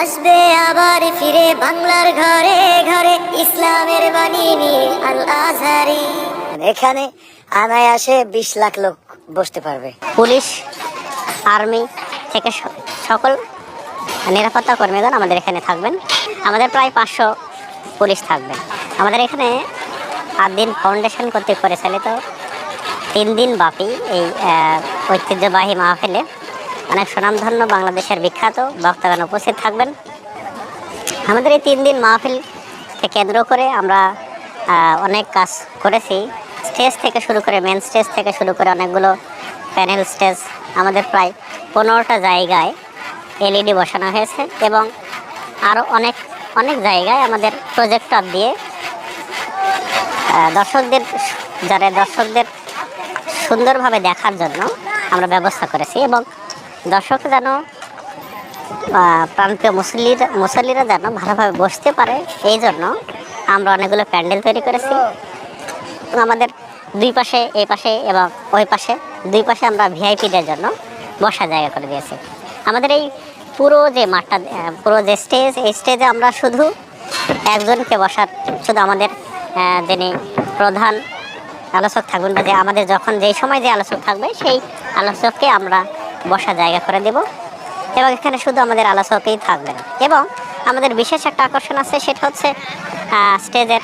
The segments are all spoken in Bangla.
আসবে আবার ফিরে বাংলার ঘরে ঘরে, ইসলামের বাণী নিয়ে আল আজহারি। এখানে আনায়াসে বিশ লাখ লোক বসতে পারবে। পুলিশ, আর্মি থেকে সকল নিরাপত্তা কর্মীগণ আমাদের এখানে থাকবেন। আমাদের প্রায় পাঁচশো পুলিশ থাকবে। আমাদের এখানে আট দিন ফাউন্ডেশন কর্তৃক পরিচালিত তিন দিন ব্যাপী এই ঐতিহ্যবাহী মাহফিলে। অনেক সুনামধন্য বাংলাদেশের বিখ্যাত বক্তাগণ উপস্থিত থাকবেন। আমাদের এই তিন দিন মাহফিলকে কেন্দ্র করে আমরা অনেক কাজ করেছি। স্টেজ থেকে শুরু করে মেন স্টেজ থেকে শুরু করে অনেকগুলো প্যানেল স্টেজ আমাদের প্রায় পনেরোটা জায়গায় এলইডি বসানো হয়েছে এবং আরও অনেক অনেক জায়গায় আমাদের প্রজেক্টর দিয়ে দর্শকদের, যারা দর্শকদের সুন্দরভাবে দেখার জন্য আমরা ব্যবস্থা করেছি এবং দর্শক যেন প্রান্তীয় মুসল্লিরা মুসল্লিরা যেন ভালোভাবে বসতে পারে। এই জন্য আমরা অনেকগুলো প্যান্ডেল তৈরি করেছি। আমাদের দুই পাশে এই পাশে এবং ওই পাশে, দুই পাশে আমরা ভিআইপিদের জন্য বসার জায়গা করে দিয়েছি। আমাদের এই পুরো যে মাঠটা পুরো যে স্টেজ, এই স্টেজে আমরা শুধু একজনকে বসার, শুধু আমাদের যিনি প্রধান আলোচক থাকবেন বা যে আমাদের যখন যেই সময় যে আলোচক থাকবে, সেই আলোচককে আমরা বসার জায়গা করে দেব। এবং এখানে শুধু আমাদের আলোচকেই থাকবেন। এবং আমাদের বিশেষ একটা আকর্ষণ আছে সেটা হচ্ছে স্টেজের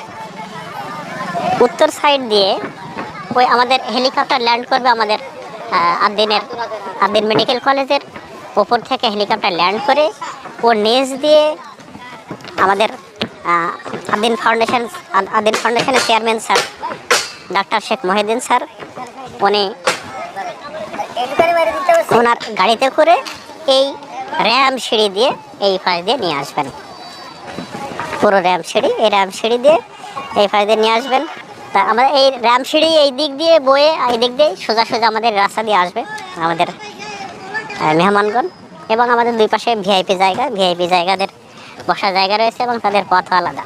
উত্তর সাইড দিয়ে ওই আমাদের হেলিকপ্টার ল্যান্ড করবে আমাদের আদিনের আদ্দিন মেডিকেল কলেজের ওপর থেকে হেলিকপ্টার ল্যান্ড করে ও নিচ দিয়ে আমাদের আহ, আদ্দিন ফাউন্ডেশন আদ- আদ্দিন ফাউন্ডেশনের chairman sir doctor Sheikh Mohiuddin sir উনি ওনার গাড়িতে করে এই র্যাম সিঁড়ি দিয়ে, এই পাশ দিয়ে নিয়ে আসবেন। পুরো র্যাম সিঁড়ি, এই র্যাম সিঁড়ি দিয়ে এই পাশ দিয়ে নিয়ে আসবেন। তা আমাদের এই র্যাম সিঁড়ি এই দিক দিয়ে বয়ে, এই দিক দিয়ে সোজা সোজা আমাদের রাস্তা দিয়ে আসবে আমাদের মেহমানগণ এবং আমাদের দুই পাশে ভিআইপি জায়গা। ভিআইপি জায়গাদের বসার জায়গা রয়েছে এবং তাদের পথ আলাদা।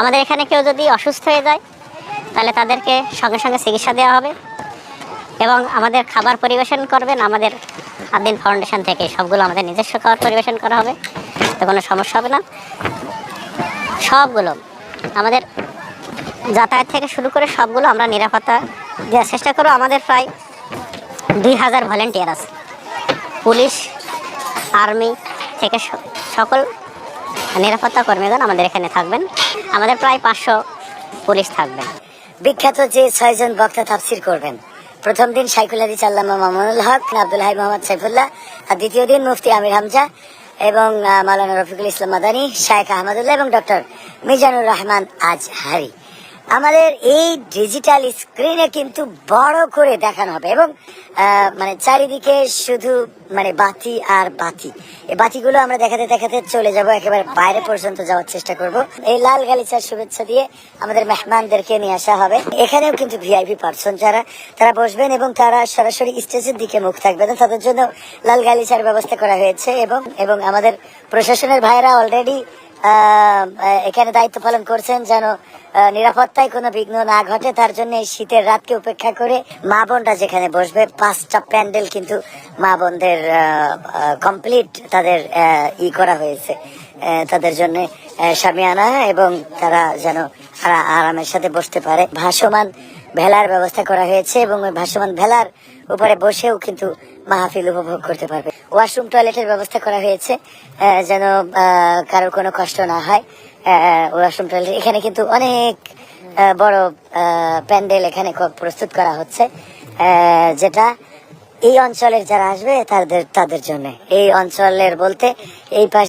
আমাদের এখানে কেউ যদি অসুস্থ হয়ে যায়, তাহলে তাদেরকে সঙ্গে সঙ্গে চিকিৎসা দেওয়া হবে। এবং আমাদের খাবার পরিবেশন করবেন, আমাদের আদিন ফাউন্ডেশন থেকে সবগুলো আমাদের নিজস্ব খাবার পরিবেশন করা হবে, তো কোনো সমস্যা হবে না। সবগুলো আমাদের যাতায়াত থেকে শুরু করে সবগুলো আমরা নিরাপত্তা দেওয়ার চেষ্টা করব। আমাদের প্রায় দুই হাজার ভলেন্টিয়ার আছে। পুলিশ, আর্মি থেকে সকল নিরাপত্তা কর্মীগণ আমাদের এখানে থাকবেন। আমাদের প্রায় পাঁচশো পুলিশ থাকবেন বিখ্যাত যে ছয়জন বক্তা তাফসির করবেন। প্রথম দিন সাইকুল হাদিস আল্লামা মামুনুল হক আব্দুল হাই মোহাম্মদ সাইফুল্লাহ, আর দ্বিতীয় দিন মুফতি আমির হামজা এবং মালানা রফিকুল ইসলাম মাদানী, শায়েখ আহমদুল্লাহ এবং ডক্টর মিজানুর রহমান আজহারি। আমাদের এই ডিজিটাল স্ক্রিনে কিন্তু বড় করে দেখানো হবে এবং মানে চারিদিকে শুধু মানে বাতি আর বাতি। এই বাতিগুলো আমরা দেখাতে দেখাতে চলে যাব, একেবারে বাইরে পর্যন্ত যাওয়ার চেষ্টা করব। এই লাল গালিচার শুভেচ্ছা দিয়ে আমাদের মেহমানদেরকে নিয়ে আসা হবে। এখানেও কিন্তু ভিআইপি পার্সন যারা, তারা বসবেন এবং তারা সরাসরি স্টেজের দিকে মুখ থাকবে না তাদের জন্য লাল গালিচার ব্যবস্থা করা হয়েছে এবং এবং আমাদের প্রশাসনের ভাইরা অলরেডি এখানে দায়িত্ব পালন করছেন যেন নিরাপত্তায় কোনো বিঘ্ন না ঘটে, তার জন্য এই শীতের রাতকে উপেক্ষা করে মা বোনরা যেখানে বসবে, পাঁচটা প্যান্ডেল কিন্তু মা বোনদের কমপ্লিট তাদের ই করা হয়েছে। তাদের জন্য সামিয়ানা এবং তারা যেন আরামের সাথে বসতে পারে। ভাসমান ভেলার ব্যবস্থা করা হয়েছে এবং ওই ভাসমান ভেলার উপরে বসেও কিন্তু মাহফিল উপভোগ করতে পারবে। ওয়াশরুম, টয়লেটের ব্যবস্থা করা হয়েছে যেন কারোর কোনো কষ্ট না হয়। ওয়াশরুম, টয়লেট, এখানে কিন্তু অনেক বড় প্যান্ডেল এখানে প্রস্তুত করা হচ্ছে। যেটা এই অঞ্চলের যারা আসবে, তাদের তাদের জন্য। এই অঞ্চলের বলতে এই পাশে